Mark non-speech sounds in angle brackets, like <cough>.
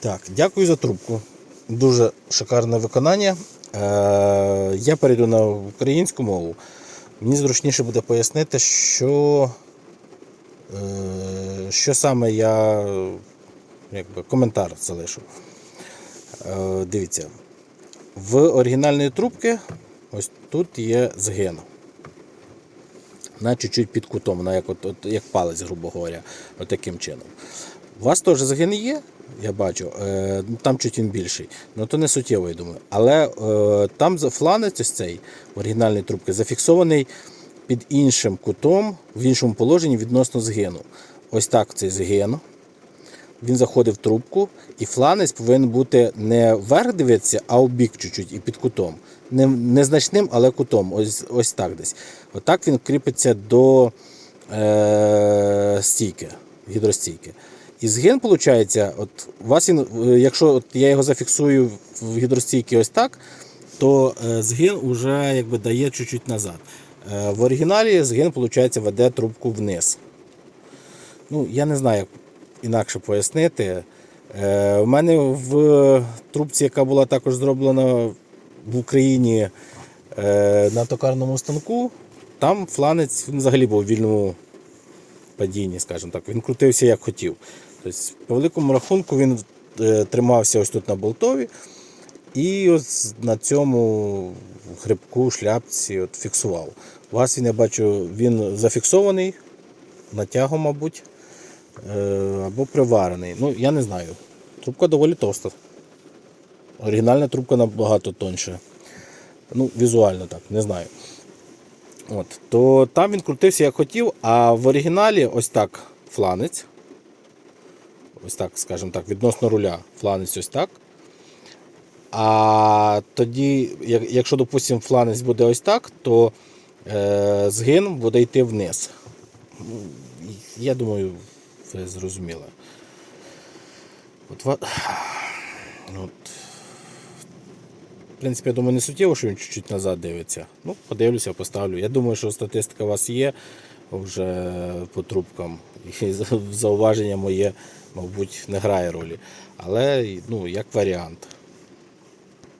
Так, дякую за трубку. Дуже шикарне виконання. Е, я перейду на українську мову. Мені зручніше буде пояснити, що, е, що саме я якби, коментар залишу. Е, дивіться, в оригінальної трубки ось тут є згин. Вона чуть-чуть під кутом, вона як, от, от, як палець, грубо говоря, от таким чином. У вас теж загин є, я бачу, е, ну, там чуть він більший, ну то не суттєво, я думаю. Але е, там фланець ось цей в оригінальній трубці зафіксований під іншим кутом, в іншому положенні відносно згину. Ось так цей згин. Він заходить в трубку, і фланець повинен бути не вверх дивитися, а в бік чуть-чуть і під кутом. Не, незначним, але кутом. Ось, ось так десь. Отак він кріпиться до е, стійки, гідростійки. І згин, виходить, от у вас він, е, якщо от я його зафіксую в гідростійки ось так, то е, згин вже якби дає чуть-чуть назад. Е, в оригіналі згин, виходить, веде трубку вниз. Ну, я не знаю, як інакше пояснити. У мене в трубці, яка була також зроблена в Україні на токарному станку, там фланець взагалі був у вільному падінні, скажімо так. Він крутився як хотів. Тобто, по великому рахунку він е, тримався ось тут на болтові. І ось на цьому хребку, шляпці от фіксував. У вас він, я бачу, він зафіксований натягом, мабуть, е, або приварений. Ну, я не знаю. Трубка доволі товста. Оригінальна трубка набагато тоньша. Ну, візуально так, не знаю. От, то там він крутився як хотів, а в оригіналі ось так фланець. Ось так, скажімо так, відносно руля фланець ось так. А тоді, якщо, допустимо, фланець буде ось так, то е, згин буде йти вниз. Я думаю, ви зрозуміли. От, от. В принципі, я думаю, не суттєво, що він чуть-чуть назад дивиться. Ну, подивлюся, поставлю. Я думаю, що статистика у вас є вже по трубкам. І <laughs> зауваження моє, мабуть, не грає ролі. Але ну, як варіант.